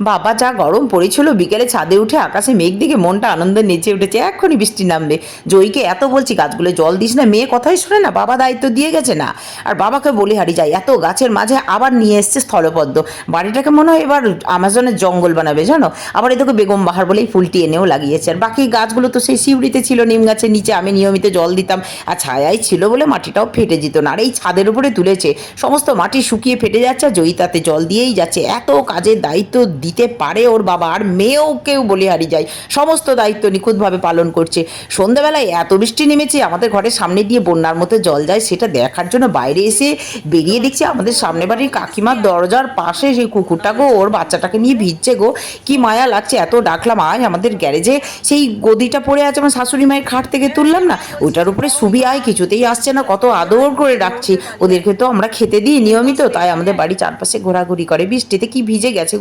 বাবা যা গরম পড়েছিল, বিকেলে ছাদে উঠে আকাশে মেঘ দিকে মনটা আনন্দে নেচে উঠেছে। এক্ষুনি বৃষ্টি নামবে। জয়ীকে এত বলছি, গাছগুলো জল দিস না, মেয়ে কথাই শুনে না, বাবা দায়িত্ব দিয়ে গেছে না। আর বাবাকে বলে, হারি যায় এত গাছের মাঝে আবার নিয়ে এসছে স্থলপদ্ম। বাড়িটাকে মনে হয় এবার আমাজনের জঙ্গল বানাবে, জানো? আবার এদিকে বেগম বাহার বলেই ফুলটি এনেও লাগিয়েছে। আর বাকি গাছগুলো তো সেই শিউড়িতে ছিল, নিম গাছের নিচে আমি নিয়মিত জল দিতাম। আর ছায়াই ছিল বলে মাটিটাও ফেটে যেত না। আর এই ছাদের উপরে তুলেছে, সমস্ত মাটি শুকিয়ে ফেটে যাচ্ছে, আর জয়ী তাতে জল দিয়েই যাচ্ছে। এত কাজের দায়িত্ব দিতে পারে ওর বাবা, আর মেয়েও কেউ বলে হারিয়ে যায়। সমস্ত দায়িত্ব নিখুঁতভাবে পালন করছে। সন্ধ্যাবেলায় এত বৃষ্টি নেমেছে, আমাদের ঘরের সামনে দিয়ে বন্যার মতো জল যায়, সেটা দেখার জন্য বাইরে এসে বেরিয়ে দেখছি আমাদের সামনে বাড়ির কাকিমার দরজার পাশে সেই কুকুরটা গো, ওর বাচ্চাটাকে নিয়ে ভিজছে গো। কি মায়া লাগছে, এত ডাকলাম, আয় আমাদের গ্যারেজে। সেই গদিটা পড়ে আছে আমার শাশুড়ি মায়ের খাট থেকে তুললাম না ওইটার উপরে সুবি আয়, কিছুতেই আসছে না, কত আদর করে ডাকছি। ওদেরকে তো আমরা খেতে দিই নিয়মিত, তাই আমাদের বাড়ি চারপাশে ঘোরাঘুরি করে, বৃষ্টিতে কি ভিজে গেছে।